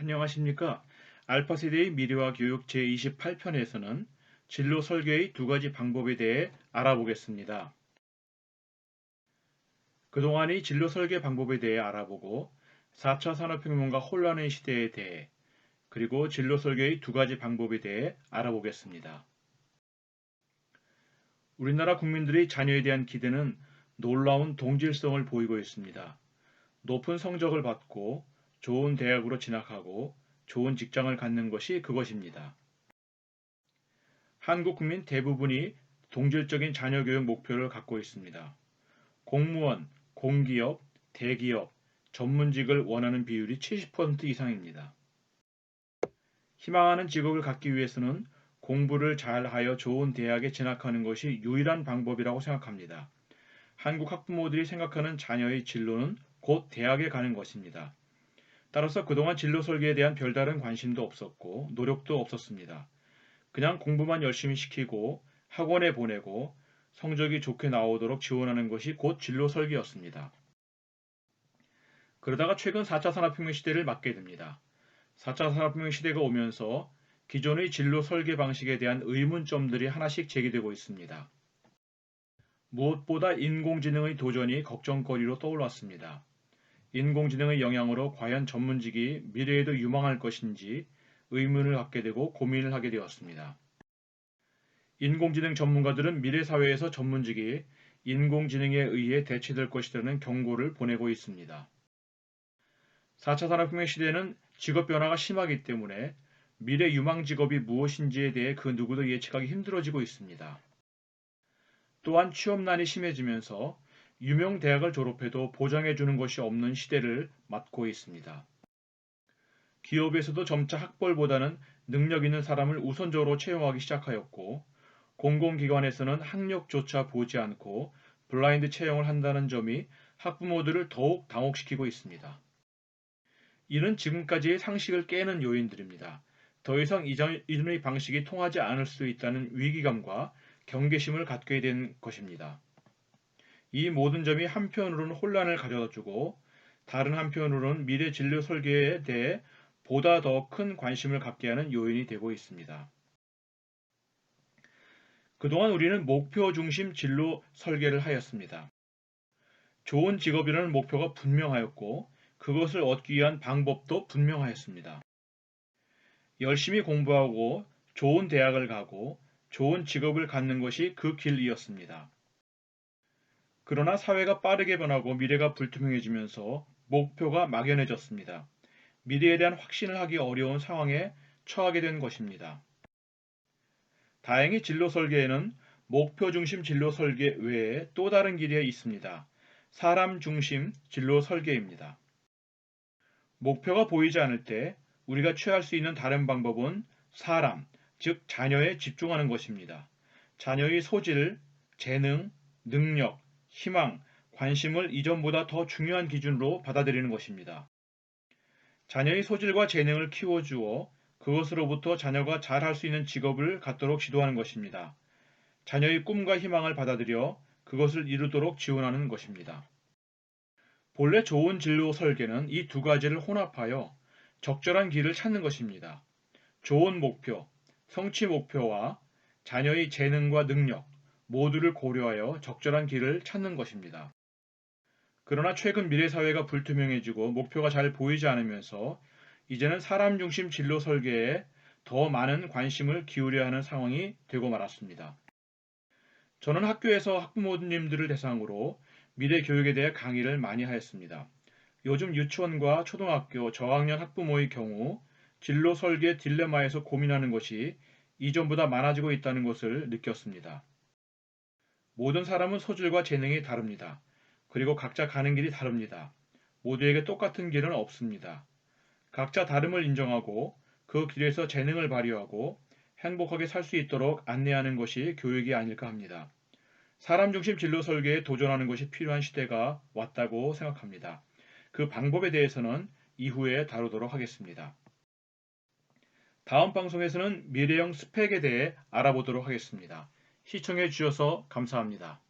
안녕하십니까. 알파세대의 미래와 교육 제28편에서는 진로 설계의 두 가지 방법에 대해 알아보겠습니다. 그동안의 진로 설계 방법에 대해 알아보고 4차 산업혁명과 혼란의 시대에 대해 그리고 진로 설계의 두 가지 방법에 대해 알아보겠습니다. 우리나라 국민들의 자녀에 대한 기대는 놀라운 동질성을 보이고 있습니다. 높은 성적을 받고 좋은 대학으로 진학하고 좋은 직장을 갖는 것이 그것입니다. 한국 국민 대부분이 동질적인 자녀 교육 목표를 갖고 있습니다. 공무원, 공기업, 대기업, 전문직을 원하는 비율이 70% 이상입니다. 희망하는 직업을 갖기 위해서는 공부를 잘하여 좋은 대학에 진학하는 것이 유일한 방법이라고 생각합니다. 한국 학부모들이 생각하는 자녀의 진로는 곧 대학에 가는 것입니다. 따라서 그동안 진로 설계에 대한 별다른 관심도 없었고 노력도 없었습니다. 그냥 공부만 열심히 시키고 학원에 보내고 성적이 좋게 나오도록 지원하는 것이 곧 진로 설계였습니다. 그러다가 최근 4차 산업혁명 시대를 맞게 됩니다. 4차 산업혁명 시대가 오면서 기존의 진로 설계 방식에 대한 의문점들이 하나씩 제기되고 있습니다. 무엇보다 인공지능의 도전이 걱정거리로 떠올랐습니다. 인공지능의 영향으로 과연 전문직이 미래에도 유망할 것인지 의문을 갖게 되고 고민을 하게 되었습니다. 인공지능 전문가들은 미래 사회에서 전문직이 인공지능에 의해 대체될 것이라는 경고를 보내고 있습니다. 4차 산업혁명 시대는 직업 변화가 심하기 때문에 미래 유망 직업이 무엇인지에 대해 그 누구도 예측하기 힘들어지고 있습니다. 또한 취업난이 심해지면서 유명 대학을 졸업해도 보장해 주는 것이 없는 시대를 맞고 있습니다. 기업에서도 점차 학벌보다는 능력 있는 사람을 우선적으로 채용하기 시작하였고 공공기관에서는 학력조차 보지 않고 블라인드 채용을 한다는 점이 학부모들을 더욱 당혹시키고 있습니다. 이는 지금까지의 상식을 깨는 요인들입니다. 더 이상 이전, 이전의 방식이 통하지 않을 수 있다는 위기감과 경계심을 갖게 된 것입니다. 이 모든 점이 한편으로는 혼란을 가져다 주고 다른 한편으로는 미래 진료 설계에 대해 보다 더 큰 관심을 갖게 하는 요인이 되고 있습니다. 그동안 우리는 목표 중심 진로 설계를 하였습니다. 좋은 직업이라는 목표가 분명하였고 그것을 얻기 위한 방법도 분명하였습니다. 열심히 공부하고 좋은 대학을 가고 좋은 직업을 갖는 것이 그 길이었습니다. 그러나 사회가 빠르게 변하고 미래가 불투명해지면서 목표가 막연해졌습니다. 미래에 대한 확신을 하기 어려운 상황에 처하게 된 것입니다. 다행히 진로 설계에는 목표 중심 진로 설계 외에 또 다른 길이 있습니다. 사람 중심 진로 설계입니다. 목표가 보이지 않을 때 우리가 취할 수 있는 다른 방법은 사람, 즉 자녀에 집중하는 것입니다. 자녀의 소질, 재능, 능력, 희망, 관심을 이전보다 더 중요한 기준으로 받아들이는 것입니다. 자녀의 소질과 재능을 키워주어 그것으로부터 자녀가 잘할 수 있는 직업을 갖도록 지도하는 것입니다. 자녀의 꿈과 희망을 받아들여 그것을 이루도록 지원하는 것입니다. 본래 좋은 진로 설계는 이 두 가지를 혼합하여 적절한 길을 찾는 것입니다. 좋은 목표, 성취 목표와 자녀의 재능과 능력, 모두를 고려하여 적절한 길을 찾는 것입니다. 그러나 최근 미래 사회가 불투명해지고 목표가 잘 보이지 않으면서 이제는 사람 중심 진로 설계에 더 많은 관심을 기울여야 하는 상황이 되고 말았습니다. 저는 학교에서 학부모님들을 대상으로 미래 교육에 대해 강의를 많이 하였습니다. 요즘 유치원과 초등학교 저학년 학부모의 경우 진로 설계 딜레마에서 고민하는 것이 이전보다 많아지고 있다는 것을 느꼈습니다. 모든 사람은 소질과 재능이 다릅니다. 그리고 각자 가는 길이 다릅니다. 모두에게 똑같은 길은 없습니다. 각자 다름을 인정하고 그 길에서 재능을 발휘하고 행복하게 살 수 있도록 안내하는 것이 교육이 아닐까 합니다. 사람 중심 진로 설계에 도전하는 것이 필요한 시대가 왔다고 생각합니다. 그 방법에 대해서는 이후에 다루도록 하겠습니다. 다음 방송에서는 미래형 스펙에 대해 알아보도록 하겠습니다. 시청해 주셔서 감사합니다.